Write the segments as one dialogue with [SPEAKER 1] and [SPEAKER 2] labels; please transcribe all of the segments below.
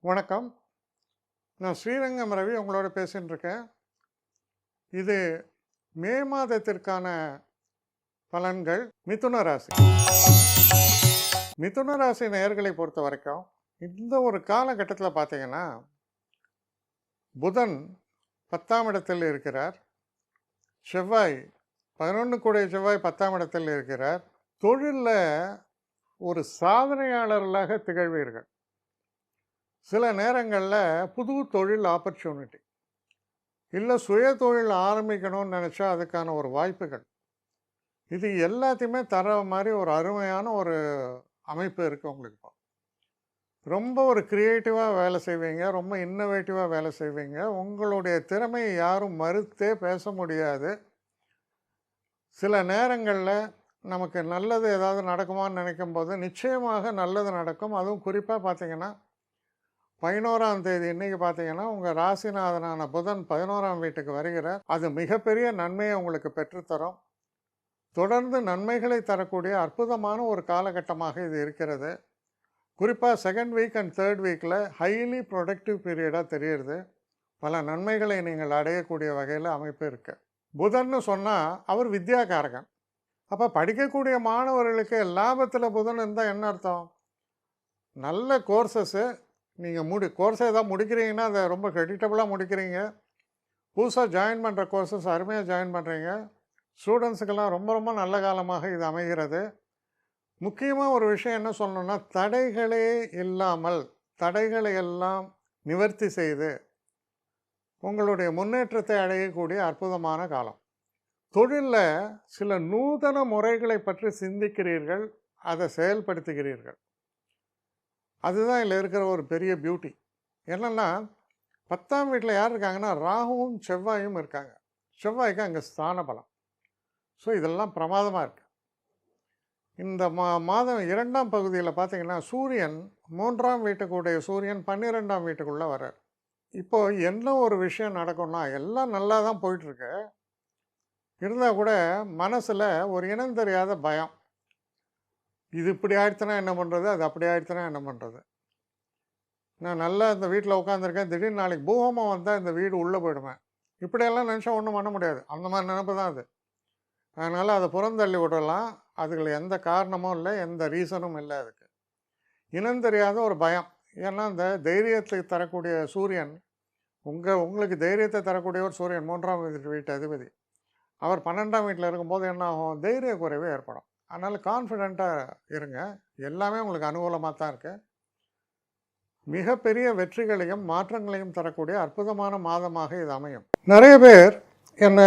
[SPEAKER 1] வணக்கம். நான் ஸ்ரீரங்கம் ரவி உங்களோட பேசின்னு இருக்கேன். இது மே மாதத்திற்கான பலன்கள் மிதுன ராசி. மிதுன ராசி நேர்களை பொறுத்த வரைக்கும் இந்த ஒரு காலகட்டத்தில் பார்த்தீங்கன்னா புதன் பத்தாம் இடத்தில் இருக்கிறார். செவ்வாய் பதினொன்று கூடிய செவ்வாய் பத்தாம் இடத்தில் இருக்கிறார். தொழிலில் ஒரு சாதனையாளர்களாக திகழ்வீர்கள். சில நேரங்களில் புது தொழில் ஆப்பர்ச்சுனிட்டி இல்லை சுய தொழில் ஆரம்பிக்கணும்னு நினச்சா அதுக்கான ஒரு வாய்ப்புகள். இது எல்லாத்தையுமே தர மாதிரி ஒரு அருமையான ஒரு அமைப்பு இருக்குது உங்களுக்கு இப்போ. ரொம்ப ஒரு க்ரியேட்டிவாக வேலை செய்வீங்க ரொம்ப இன்னோவேட்டிவாக வேலை செய்வீங்க. உங்களுடைய திறமையை யாரும் மறுத்தே பேச முடியாது. சில நேரங்களில் நமக்கு நல்லது ஏதாவது நடக்குமான்னு நினைக்கும் போது நிச்சயமாக நல்லது நடக்கும். அதுவும் குறிப்பாக பார்த்தீங்கன்னா பதினோராம் தேதி இன்னைக்கு பார்த்தீங்கன்னா உங்கள் ராசிநாதனான புதன் பதினோராம் வீட்டுக்கு வருகிற அது மிகப்பெரிய நன்மையை உங்களுக்கு பெற்றுத்தரும். தொடர்ந்து நன்மைகளை தரக்கூடிய அற்புதமான ஒரு காலகட்டமாக இது இருக்கிறது. குறிப்பாக செகண்ட் வீக் அண்ட் தேர்ட் வீக்கில் ஹைலி ப்ரொடக்டிவ் பீரியடாக தெரியுது. பல நன்மைகளை நீங்கள் அடையக்கூடிய வகையில் அமைப்பு இருக்குது புதன்னு சொன்னால் அவர் வித்யாகாரகன் அப்போ படிக்கக்கூடிய மாணவர்களுக்கு லாபத்தில் புதன் இருந்தால் என்ன அர்த்தம்? நல்ல கோர்சஸ்ஸு நீங்கள் முடி கோர்ஸ் ஏதாவது முடிக்கிறீங்கன்னா அதை ரொம்ப கிரெடிட்டபுளாக முடிக்கிறீங்க. புதுசாக ஜாயின் பண்ணுற கோர்சஸ் அருமையாக ஜாயின் பண்ணுறீங்க ஸ்டூடெண்ட்ஸுக்கெல்லாம் ரொம்ப ரொம்ப நல்ல காலமாக இது அமைகிறது. முக்கியமாக ஒரு விஷயம் என்ன சொல்லணும்னா தடைகளே இல்லாமல் தடைகளை எல்லாம் நிவர்த்தி செய்து உங்களுடைய முன்னேற்றத்தை அடையக்கூடிய அற்புதமான காலம். தொழிலில் சில நூதன முறைகளை பற்றி சிந்திக்கிறீர்கள் அதை செயல்படுத்துகிறீர்கள். அதுதான் இதில் இருக்கிற ஒரு பெரிய பியூட்டி என்னென்னா பத்தாம் வீட்டில் யார் இருக்காங்கன்னா ராகுவும் செவ்வாயும் இருக்காங்க. செவ்வாய்க்கு அங்கே ஸ்தான பலம் ஸோ இதெல்லாம் பிரமாதமாக இருக்குது இந்த மா மாதம் இரண்டாம் பகுதியில் பார்த்தீங்கன்னா சூரியன் மூன்றாம் வீட்டுக்குடைய சூரியன் பன்னிரெண்டாம் வீட்டுக்குள்ளே வர்றார். இப்போது என்ன ஒரு விஷயம் நடக்கும்னா எல்லாம் நல்லா தான் போயிட்டுருக்கு. இருந்தால் கூட மனசில் ஒரு இனம் தெரியாத பயம். இது இப்படி ஆயிடுச்சுன்னா என்ன பண்ணுறது அது அப்படி ஆயிடுச்சுன்னா என்ன பண்ணுறது நான் நல்லா இந்த வீட்டில் உட்காந்துருக்கேன் திடீர்னு நாளைக்கு பூகமாக வந்தால் இந்த வீடு உள்ளே போயிடுவேன். இப்படியெல்லாம் நினச்சா ஒன்றும் பண்ண முடியாது. அந்த மாதிரி நினப்பு தான் அது. அதனால் அதை புறந்தள்ளி விடலாம். அதுகள் எந்த காரணமும் இல்லை எந்த ரீசனும் இல்லை அதுக்கு. இனம் தெரியாத ஒரு பயம். ஏன்னா இந்த தைரியத்தை தரக்கூடிய சூரியன் உங்கள் உங்களுக்கு தைரியத்தை தரக்கூடிய ஒரு சூரியன் மூன்றாம் வீட்டு வீட்டு அதிபதி. அவர் பன்னெண்டாம் வீட்டில் இருக்கும்போது என்ன ஆகும்? தைரிய குறைவு ஏற்படும். அதனால் கான்ஃபிடெண்ட்டாக இருங்க. எல்லாமே உங்களுக்கு அனுகூலமாக தான் இருக்குது மிகப்பெரிய வெற்றிகளையும் மாற்றங்களையும் தரக்கூடிய அற்புதமான மாதமாக இது அமையும். நிறைய பேர் என்னை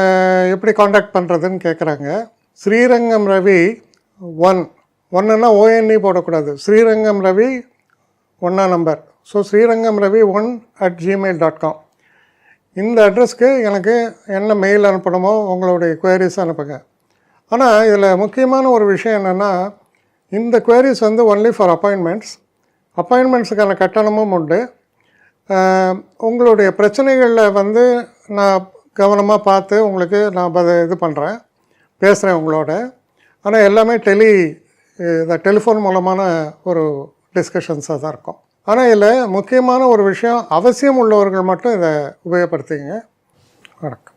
[SPEAKER 1] எப்படி காண்டாக்ட் பண்ணுறதுன்னு கேட்குறாங்க ஸ்ரீரங்கம் ரவி ஒன் ஒன்றுன்னா ஓஎன்இ போடக்கூடாது. ஸ்ரீரங்கம் ரவி ஒன்றா number so Srirangam Ravi one at Gmail dot com இந்த அட்ரஸ்க்கு எனக்கு என்ன மெயில் அனுப்பணுமோ உங்களுடைய குவரிஸ் அனுப்புங்கள் ஆனால் இதில் முக்கியமான ஒரு விஷயம் என்னென்னா இந்த குவரிஸ் வந்து ஒன்லி ஃபார் அப்பாயின்மெண்ட்ஸ் அப்பாயின்மெண்ட்ஸுக்கான கட்டணமும் உண்டு. உங்களுடைய பிரச்சனைகளில் வந்து நான் கவனமாக பார்த்து உங்களுக்கு நான் அதை இது பண்ணுறேன் பேசுகிறேன் உங்களோட. ஆனால் எல்லாமே டெலி இந்த டெலிஃபோன் மூலமான ஒரு டிஸ்கஷன்ஸாக தான் இருக்கும். ஆனால் இதில் முக்கியமான ஒரு விஷயம் அவசியம் உள்ளவர்கள் மட்டும் இதை உபயோகப்படுத்திங்க வணக்கம்.